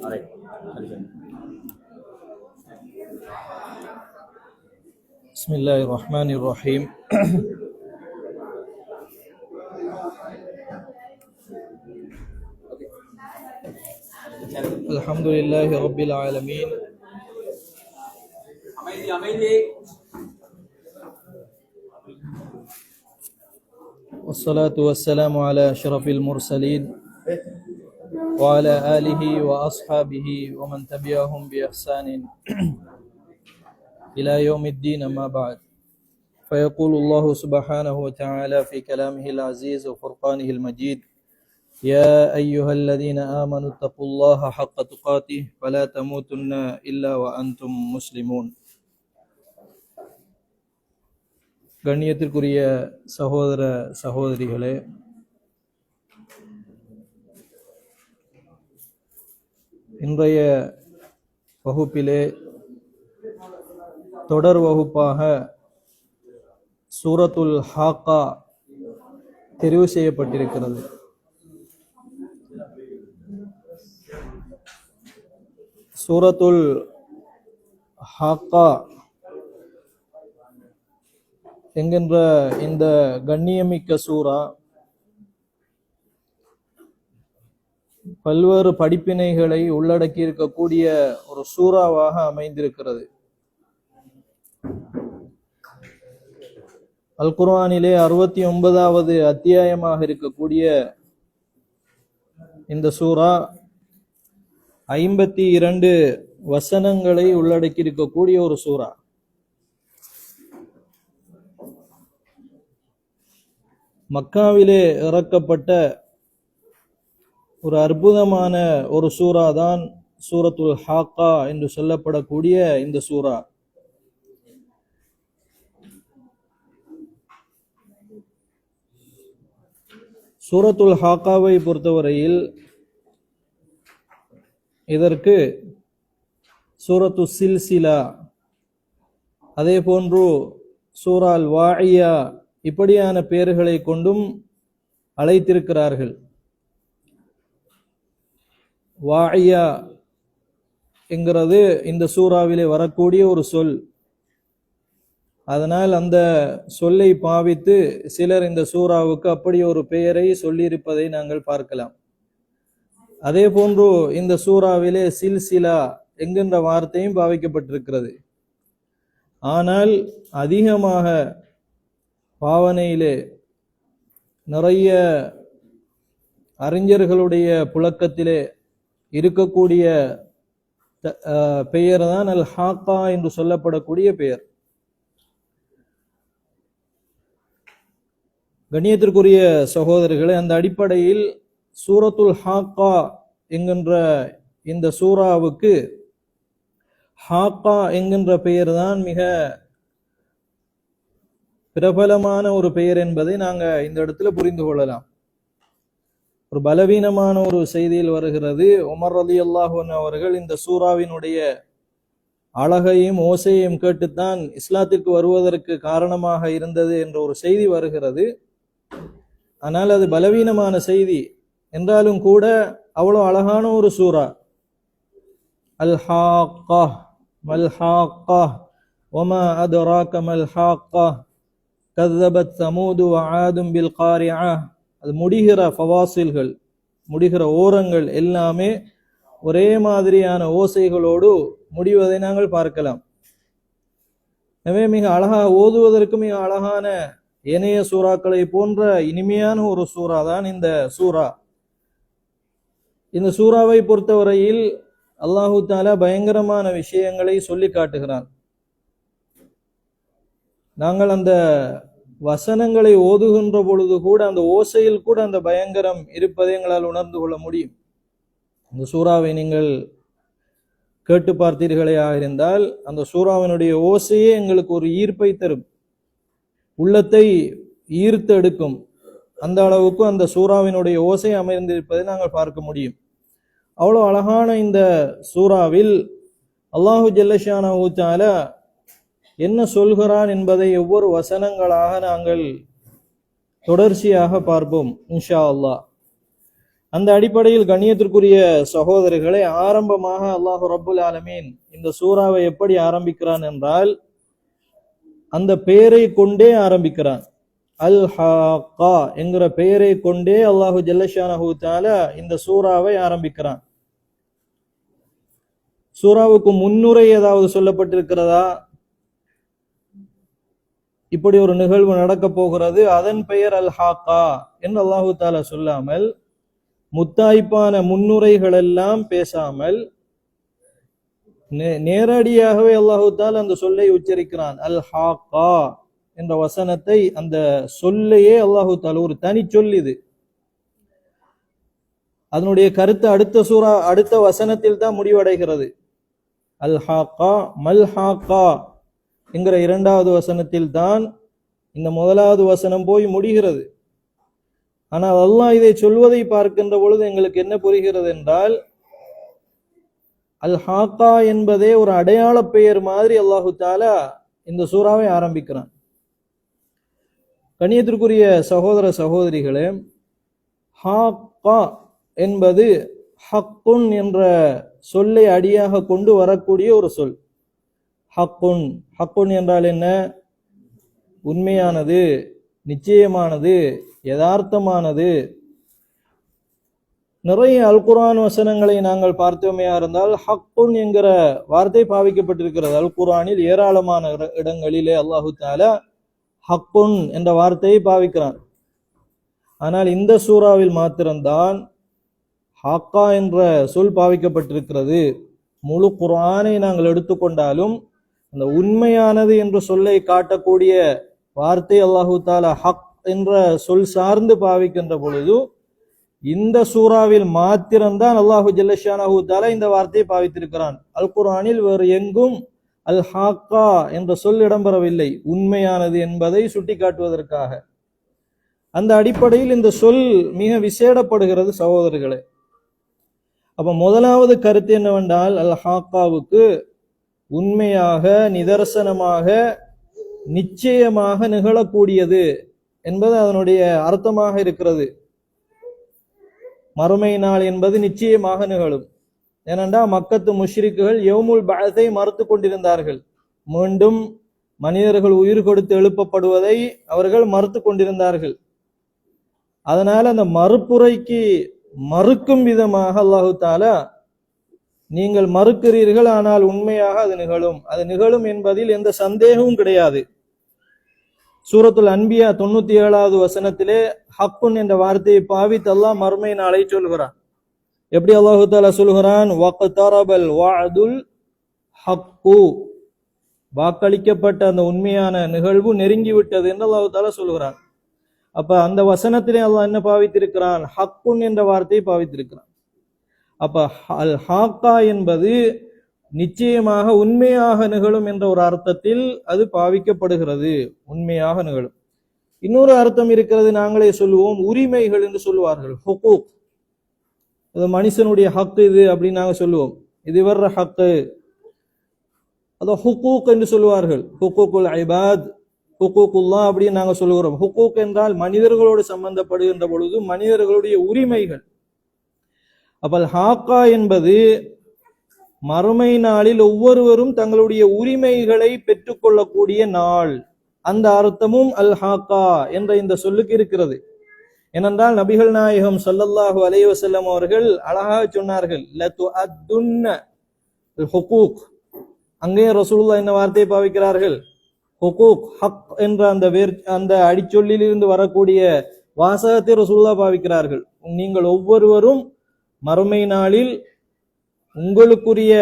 بسم الله الرحمن الرحيم. الحمد لله رب العالمين. والصلاة والسلام على أشرف المرسلين. وعلى آله وأصحابه ومن تبعهم بإحسان إلى يوم الدين أما بعد فيقول الله سبحانه وتعالى في كلامه العزيز وفرقانه المجيد يا أيها الذين آمنوا اتقوا الله حق تقاته فلا تموتن إلا وأنتم مسلمون கண்ணியத்திற்குரிய சகோதர சகோதரிகளே இன்றைய வகுப்பிலே தொடர் வகுப்பாக சூரத்துல் ஹாக்கா தெரிவு செய்யப்பட்டிருக்கிறது. சூரத்துல் ஹாக்கா என்கின்ற இந்த கண்ணியமிக்க சூரா பல்வேறு படிப்பினைகளை உள்ளடக்கி இருக்கக்கூடிய ஒரு சூறாவாக அமைந்திருக்கிறது. அல்குர்வானிலே அறுபத்தி ஒன்பதாவது அத்தியாயமாக இருக்கக்கூடிய இந்த சூறா ஐம்பத்தி இரண்டு வசனங்களை உள்ளடக்கி இருக்கக்கூடிய ஒரு சூறா. மக்காவிலே இறக்கப்பட்ட ஒரு அற்புதமான ஒரு சூறா தான் சூரத்துல் ஹாக்கா என்று சொல்லப்படக்கூடிய இந்த சூறா. சூரத்துல் ஹாக்காவை பொறுத்தவரையில் இதற்கு சூரத்து சில்சிலா அதே போன்று சூரால் வாழியா இப்படியான பெயர்களை கொண்டும் அழைத்திருக்கிறார்கள். வாயா என்கிறது இந்த சூறாவிலே வரக்கூடிய ஒரு சொல். அதனால் அந்த சொல்லை பாவித்து சிலர் இந்த சூறாவுக்கு அப்படி ஒரு பெயரை சொல்லியிருப்பதை நாங்கள் பார்க்கலாம். அதே போன்று இந்த சூறாவிலே சில்சிலா என்கின்ற வார்த்தையும் பாவிக்கப்பட்டிருக்கிறது. ஆனால் அதிகமாக பாவனையிலே நிறைய அறிஞர்களுடைய புழக்கத்திலே இருக்கக்கூடிய பெயர் தான் அல் ஹாக்கா என்று சொல்லப்படக்கூடிய பெயர். கண்ணியத்திற்குரிய சகோதரர்களே அந்த அடிப்படையில் சூரத்துல் ஹாக்கா என்கின்ற இந்த சூறாவுக்கு ஹாக்கா என்கின்ற பெயர் தான் மிக பிரபலமான ஒரு பெயர் என்பதை நாங்கள் இந்த இடத்துல புரிந்து கொள்ளலாம். ஒரு பலவீனமான ஒரு செய்தியில் வருகிறது. உமர் அலி அல்லாஹன் அவர்கள் இந்த சூறாவினுடைய அழகையும் ஓசையையும் கேட்டுத்தான் இஸ்லாத்திற்கு வருவதற்கு காரணமாக இருந்தது என்ற ஒரு செய்தி வருகிறது. ஆனால் அது பலவீனமான செய்தி. என்றாலும் கூட அவ்வளோ அழகான ஒரு சூறா. அல் ஹாக்கா மல் ஹாக்கா ஒமா அதுராக்க மல் ஹாக்கா கதபத் சமூது ஆதும் பில் காரியா அது முடிகிற ஃபவாசில்கள் முடிகிற ஓரங்கள் எல்லாமே ஒரே மாதிரியான ஓசைகளோடு முடிவதை நாங்கள் பார்க்கலாம். எனவே மிக அழகா ஓதுவதற்கு மிக அழகான ஏனைய சூறாக்களை போன்ற இனிமையான ஒரு சூறா தான் இந்த சூறா. இந்த சூறாவை பொறுத்தவரையில் அல்லாஹு தாலா பயங்கரமான விஷயங்களை சொல்லி காட்டுகிறான். நாங்கள் அந்த வசனங்களை ஓதுகின்ற பொழுது கூட அந்த ஓசையில் கூட அந்த பயங்கரம் இருப்பதை எங்களால் உணர்ந்து கொள்ள முடியும். அந்த சூறாவை நீங்கள் கேட்டு பார்த்தீர்களே இருந்தால் அந்த சூறாவினுடைய ஓசையே எங்களுக்கு ஒரு ஈர்ப்பை தரும். உள்ளத்தை ஈர்த்து எடுக்கும். அந்த அளவுக்கு அந்த சூறாவினுடைய ஓசை அமைந்திருப்பதை நாங்கள் பார்க்க முடியும். அவ்வளோ அழகான இந்த சூறாவில் அல்லாஹு ஜல்லஷானா ஊச்சால என்ன சொல்கிறான் என்பதை ஒவ்வொரு வசனங்களாக நாங்கள் தொடர்ச்சியாக பார்ப்போம் இன்ஷா அல்லாஹ். அந்த அடிப்படையில் கண்ணியத்திற்குரிய சகோதரர்களை ஆரம்பமாக அல்லாஹு ரபுல் ஆலமீன் இந்த சூறாவை எப்படி ஆரம்பிக்கிறான் என்றால் அந்த பெயரை கொண்டே ஆரம்பிக்கிறான். அல் ஹாக்கா என்கிற பெயரை கொண்டே அல்லாஹு ஜல்லஷானஹு தாலா இந்த சூறாவை ஆரம்பிக்கிறான். சூறாவுக்கு முன்னுரை ஏதாவது சொல்லப்பட்டிருக்கிறதா? இப்படி ஒரு நிகழ்வு நடக்க போகிறது. அதன் பெயர் அல் ஹாக்கா என்று அல்லாஹு தாலா சொல்லாமல் முத்தாய்ப்பான முன்னுரைகள் எல்லாம் பேசாமல் நேரடியாகவே அல்லாஹு தால் அந்த சொல்லை உச்சரிக்கிறான். அல் ஹாக்கா என்ற வசனத்தை அந்த சொல்லையே அல்லாஹு தால் ஒரு தனி சொல் இது. அதனுடைய கருத்து அடுத்த சூறா அடுத்த வசனத்தில் தான் முடிவடைகிறது. அல் ஹாக்கா மல் ஹாக்கா என்கிற இரண்டாவது வசனத்தில் தான் இந்த முதலாவது வசனம் போய் முடிகிறது. ஆனால் அல்லாஹ் இதை சொல்வதை பார்க்கின்ற பொழுது எங்களுக்கு என்ன புரிகிறது என்றால் அல் ஹாக்கா என்பதே ஒரு அடையாள பெயர் மாதிரி அல்லாஹு தாலா இந்த சூறாவை ஆரம்பிக்கிறான். கணியத்திற்குரிய சகோதர சகோதரிகளே ஹாக்கா என்பது ஹக்குன் என்ற சொல்லை அடியாக கொண்டு வரக்கூடிய ஒரு சொல். ஹக்குன் ஹக்குன் என்றால் என்ன? உண்மையானது நிச்சயமானது யதார்த்தமானது. நிறைய அல்குரான் வசனங்களை நாங்கள் பார்த்தோமையா இருந்தால் ஹக்குன் என்கிற வார்த்தை பாவிக்கப்பட்டிருக்கிறது. அல் குரானில் ஏராளமான இட- இடங்களிலே அல்லாஹு தாலா ஹக்குன் என்ற வார்த்தையை பாவிக்கிறான். ஆனால் இந்த சூறாவில் மாத்திரம்தான் ஹாக்கா என்ற சொல் பாவிக்கப்பட்டிருக்கிறது. முழு குரானை நாங்கள் எடுத்துக்கொண்டாலும் அந்த உண்மையானது என்ற சொல்லை காட்டக்கூடிய வார்த்தை அல்லாஹு தாலா ஹக் என்ற சொல் சார்ந்து பாவிக்கின்ற பொழுது இந்த சூறாவில் மாத்திரம்தான் அல்லாஹு ஜல்லஷானஹு தாலா இந்த வார்த்தையை பாவித்திருக்கிறான். அல் குரானில் வேறு எங்கும் அல் ஹாக்கா என்ற சொல் இடம்பெறவில்லை. உண்மையானது என்பதை சுட்டிக்காட்டுவதற்காக. அந்த அடிப்படையில் இந்த சொல் மிக விசேடப்படுகிறது சகோதரர்களே. அப்ப முதலாவது கருத்து என்னவென்றால் அல் ஹாக்காவுக்கு உண்மையாக நிதர்சனமாக நிச்சயமாக நிகழக்கூடியது என்பது அதனுடைய அர்த்தமாக இருக்கிறது. மறுமை நாள் என்பது நிச்சயமாக நிகழும். ஏனென்றால் மக்கத்து முஷ்ரிக்குகள் எவமுல் பழத்தை மறுத்து கொண்டிருந்தார்கள். மீண்டும் மனிதர்கள் உயிர் கொடுத்து எழுப்பப்படுவதை அவர்கள் மறுத்து கொண்டிருந்தார்கள். அதனால அந்த மறுப்புரைக்கு மறுக்கும் விதமாக அல்லாஹு தாலா நீங்கள் மறுக்கிறீர்கள் ஆனால் உண்மையாக அது நிகழும். அது நிகழும் என்பதில் எந்த சந்தேகமும் கிடையாது. சூரத்துல் அன்பியா தொண்ணூத்தி ஏழாவது வசனத்திலே ஹக்குன் என்ற வார்த்தையை பாவித்து அல்லாஹ் மறுமை நாளை சொல்கிறான் எப்படி அல்லாஹு தாலா சொல்கிறான் வக்தரபல் ஹக்கு. வாக்களிக்கப்பட்ட அந்த உண்மையான நிகழ்வு நெருங்கி விட்டது என்று அல்லாஹு தாலா சொல்கிறான் அப்ப அந்த வசனத்திலே அல்லாஹ் என்ன பாவித்திருக்கிறான்? ஹக்குன் என்ற வார்த்தையை பாவித்திருக்கிறான். அப்போ அல் ஹாக்கா என்பது நிச்சயமாக உண்மையாக நிகழும் என்ற ஒரு அர்த்தத்தில் அது பாவிக்கப்படுகிறது. உண்மையாக நிகழும். இன்னொரு அர்த்தம் இருக்கிறது நாங்களே சொல்லுவோம் உரிமைகள் என்று சொல்லுவார்கள். ஹொக்கூக் அது மனுஷனுடைய ஹக்கு இது அப்படின்னு நாங்கள் சொல்லுவோம். இது வர்ற ஹக்கு. அதோ ஹுக்கூக் என்று சொல்லுவார்கள். ஹுக்கூக்குல் ஐபாத் ஹுக்கூக்குல்லா அப்படின்னு நாங்கள் சொல்லுகிறோம். ஹுக்கூக் என்றால் மனிதர்களோடு சம்பந்தப்படுகின்ற பொழுது மனிதர்களுடைய உரிமைகள். அப்பல் ஹாக்கா என்பது மறுமை நாளில் ஒவ்வொருவரும் தங்களுடைய உரிமைகளை பெற்றுக்கொள்ளக்கூடிய நாள். அந்த அர்த்தமும் அல் ஹாக்கா என்ற இந்த சொல்லுக்கு இருக்கிறது. ஏனென்றால் நபிகள் நாயகம் ஸல்லல்லாஹு அலைவசல்லம் அவர்கள் அழகாக சொன்னார்கள் லத்து அத்துன்ன அங்கே ரசூலுல்லாஹ் என்ன வார்த்தையை பாவிக்கிறார்கள். ஹுகூக் ஹக் என்ற அந்த வேர் அந்த அடிச்சொல்லிலிருந்து வரக்கூடிய வாசகத்தை ரசூல்லா பாவிக்கிறார்கள். நீங்கள் ஒவ்வொருவரும் மறுமை நாளில் உங்களுக்குரிய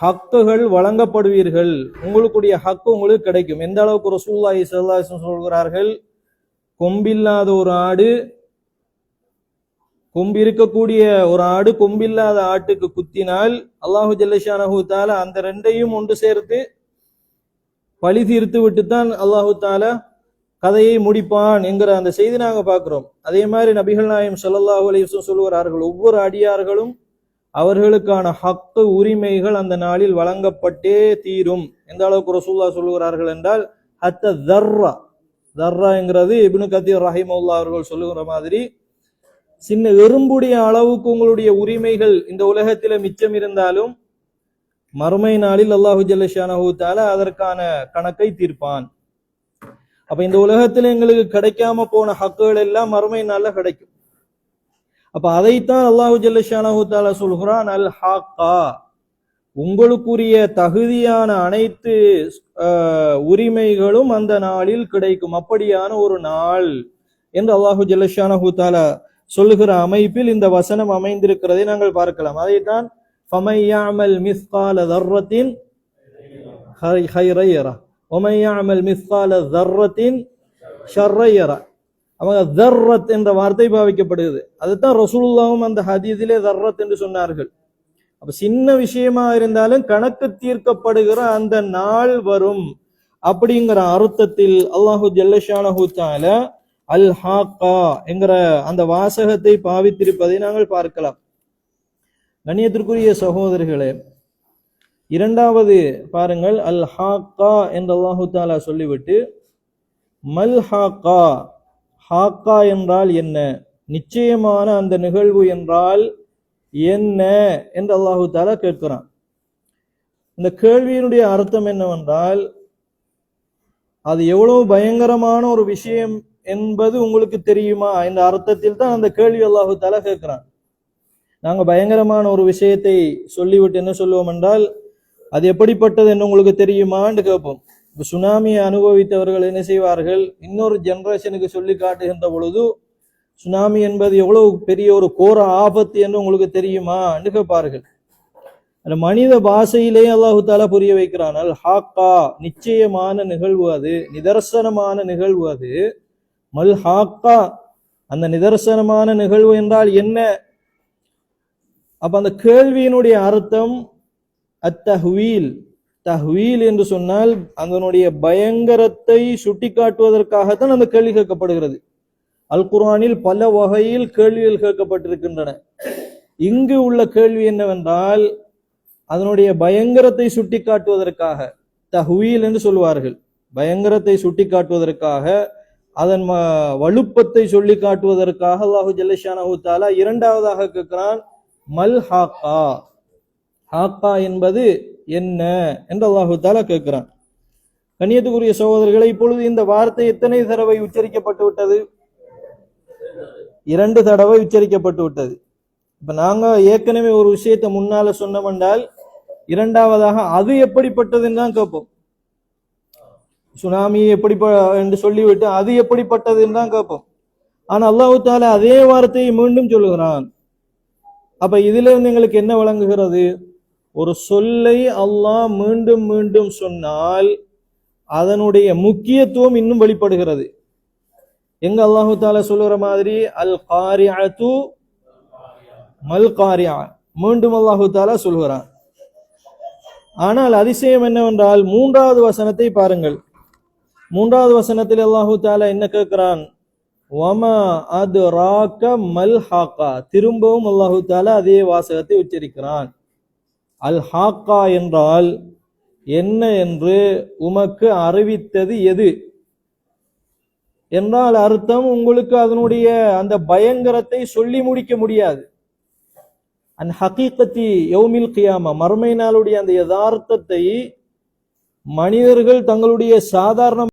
ஹக்குகள் வழங்கப்படுவீர்கள். உங்களுக்குரிய ஹக்கு உங்களுக்கு கிடைக்கும். எந்த அளவுக்கு ரசூல்லாஹி ஸல்லல்லாஹு சொல்கிறார்கள்? கொம்பில்லாத ஒரு ஆடு கொம்பு இருக்கக்கூடிய ஒரு ஆடு கொம்பில்லாத ஆட்டுக்கு குத்தினால் அல்லாஹு ஜல்லஷானஹு தாலா அந்த ரெண்டையும் ஒன்று சேர்த்து பழி தீர்த்து விட்டுத்தான் அல்லாஹு தாலா கதையை முடிப்பான் என்கிற அந்த செய்தி நாங்கள் பார்க்குறோம். அதே மாதிரி நபிகள் நாயம் ஸல்லல்லாஹு அலைஹி வஸல்லம் சொல்கிறார்கள் ஒவ்வொரு அடியார்களும் அவர்களுக்கான ஹக்கு உரிமைகள் அந்த நாளில் வழங்கப்பட்டே தீரும். எந்த அளவுக்கு ரசூல்லா சொல்லுகிறார்கள் என்றால் ஹத்த தர்ரா தர்ராங்கிறது இப்னு கத்தீர் ரஹிமுல்லா அவர்கள் சொல்லுகிற மாதிரி சின்ன எறும்புடைய அளவுக்கு உங்களுடைய உரிமைகள் இந்த உலகத்தில் மிச்சம் இருந்தாலும் மறுமை நாளில் அல்லாஹு ஜல்லஷானஹு தால அதற்கான கணக்கை தீர்ப்பான். அப்ப இந்த உலகத்துல எங்களுக்கு கிடைக்காம போன ஹக்குகள் எல்லாம் மறுமை நாள்ல கிடைக்கும் அப்ப அதைத்தான் அல்லாஹு ஜல்லஷானு தாலா சொல்கிறான் அல் ஹாக்கா உங்களுக்குரிய தகுதியான அனைத்து உரிமைகளும் அந்த நாளில் கிடைக்கும் அப்படியான ஒரு நாள் என்று அல்லாஹு ஜல்லஷானு தாலா சொல்லுகிற அமைப்பில் இந்த வசனம் அமைந்திருக்கிறதை நாங்கள் பார்க்கலாம் அதைத்தான் ஃபமையாமல் மிஸ்கால தர்ரத்தின் ஹைரையரா ஒமையாமல் மிஸ்கால ஜர்ரத்தின் ஷர்ரையர அவங்க என்ற வார்த்தை பாவிக்கப்படுகிறது. அதுதான் ரசூலுல்லாவும் அந்த ஹதீதிலே ஜர்ரத் என்று சொன்னார்கள். அப்ப சின்ன விஷயமா இருந்தாலும் கணக்கு தீர்க்கப்படுகிற அந்த நாள் வரும். அப்படிங்கிற அர்த்தத்தில் அல்லாஹு ஜல்லஷானஹூத்தால அல் ஹாக்கா என்கிற அந்த வாசகத்தை பாவித்திருப்பதை நாங்கள் பார்க்கலாம். கண்ணியத்திற்குரிய சகோதரிகளே இரண்டாவது பாருங்கள் அல் ஹாக்கா என்று அல்லாஹு தாலா சொல்லிவிட்டு மல் ஹாக்கா ஹாக்கா என்றால் என்ன? நிச்சயமான அந்த நிகழ்வு என்றால் என்ன என்று அல்லாஹு தாலா கேட்கிறான். இந்த கேள்வியினுடைய அர்த்தம் என்னவென்றால் அது எவ்வளவு பயங்கரமான ஒரு விஷயம் என்பது உங்களுக்கு தெரியுமா? இந்த அர்த்தத்தில் தான் அந்த கேள்வி அல்லாஹு தாலா கேட்கிறான். நாங்கள் பயங்கரமான ஒரு விஷயத்தை சொல்லிவிட்டு என்ன சொல்லுவோம் என்றால் அது எப்படிப்பட்டது என்று உங்களுக்கு தெரியுமான்னு கேட்போம். இப்ப சுனாமியை அனுபவித்தவர்கள் என்ன செய்வார்கள்? இன்னொரு ஜெனரேஷனுக்கு சொல்லி காட்டுகின்ற பொழுது சுனாமி என்பது எவ்வளவு பெரிய ஒரு கோர ஆபத்து என்று உங்களுக்கு தெரியுமா என்று கேட்பார்கள். அந்த மனித பாஷையிலேயே அல்லாஹு தாலா புரிய வைக்கிறானால் ஹாக்கா நிச்சயமான நிகழ்வு அது நிதர்சனமான நிகழ்வு அது. மல் ஹாக்கா அந்த நிதர்சனமான நிகழ்வு என்றால் என்ன? அப்ப அந்த கேள்வியினுடைய அர்த்தம் அத்தஹ்வீல். தஹ்வீல் என்று சொன்னால் அதனுடைய பயங்கரத்தை சுட்டி காட்டுவதற்காகத்தான் அந்த கேள்வி கேட்கப்படுகிறது. அல் குர்ஆனில் பல வகையில் கேள்விகள் கேட்கப்பட்டிருக்கின்றன. இங்கு உள்ள கேள்வி என்னவென்றால் அதனுடைய பயங்கரத்தை சுட்டி காட்டுவதற்காக தஹ்வீல் என்று சொல்வார்கள். பயங்கரத்தை சுட்டி காட்டுவதற்காக அதன் ம- வலுப்பத்தை சொல்லி காட்டுவதற்காக அல்லாஹு ஜல்லஷானா இரண்டாவதாக கேட்கிறான் மல் ஹாக்கா ஹாக்கா என்பது என்ன என்று அல்லாஹு தாலா கேட்கிறான். கண்ணியத்துக்குரிய சகோதரர்களை இப்பொழுது இந்த வார்த்தை எத்தனை தடவை உச்சரிக்கப்பட்டு விட்டது? இரண்டு தடவை உச்சரிக்கப்பட்டு விட்டது. இப்ப நாங்க ஏற்கனவே ஒரு விஷயத்தை முன்னால சொன்னமென்றால் இரண்டாவதாக அது எப்படிப்பட்டதுன்னு தான் கேட்போம். சுனாமி எப்படி என்று சொல்லிவிட்டு அது எப்படிப்பட்டதுன்னு தான் கேட்போம். ஆனா அல்லாஹு தாலா அதே வார்த்தையை மீண்டும் சொல்லுகிறான். அப்ப இதுல இருந்து எங்களுக்கு என்ன வழங்குகிறது ஒரு சொல்லை அல்லாஹ் மீண்டும் மீண்டும் சொன்னால் அதனுடைய முக்கியத்துவம் இன்னும் வெளிப்படுகிறது. எங்க அல்லாஹு தால சொல்லுற மாதிரி அல் தூ மல் காரியா. மீண்டும் அல்லாஹு தாலா சொல்கிறான். ஆனால் அதிசயம் என்னவென்றால் மூன்றாவது வசனத்தை பாருங்கள். மூன்றாவது வசனத்தில் அல்லாஹு தாலா என்ன கேட்கிறான்? வமா அது ராக்க மல் ஹாக்கா. திரும்பவும் அல்லாஹு தாலா அதே வாசகத்தை உச்சரிக்கிறான். அல் ஹாக்கா என்றால் என்ன என்று உமக்கு அறிவித்தது எது? என்றால் அர்த்தம் உங்களுக்கு அதனுடைய அந்த பயங்கரத்தை சொல்லி முடிக்க முடியாது. அந் ஹகீக்கத்தி யௌமில் கியாமா மறுமை நாளுடைய அந்த யதார்த்தத்தை மனிதர்கள் தங்களுடைய சாதாரண